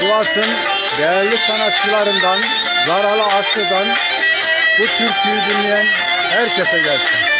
Sivas'ın değerli sanatçılarından, Zaralı Aslı'dan bu türküyü dinleyen herkese gelsin.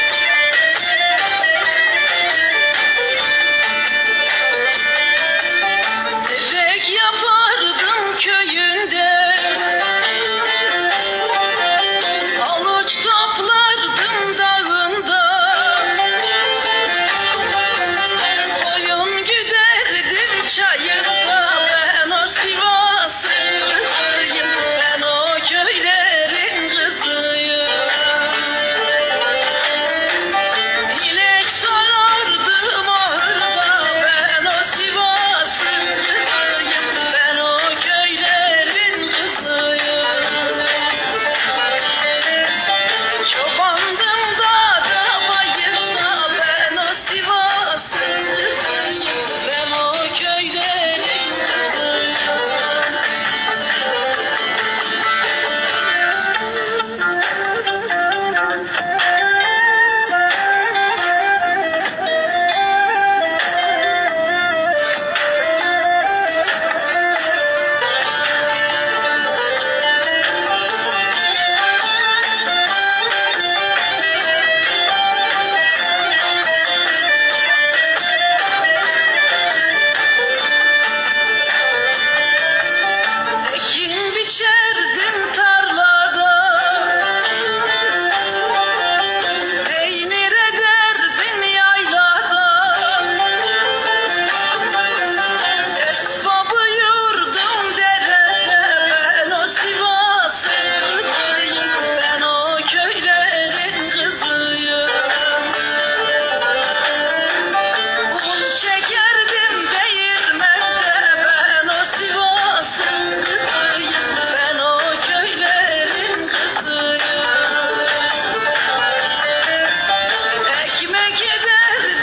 Kime keder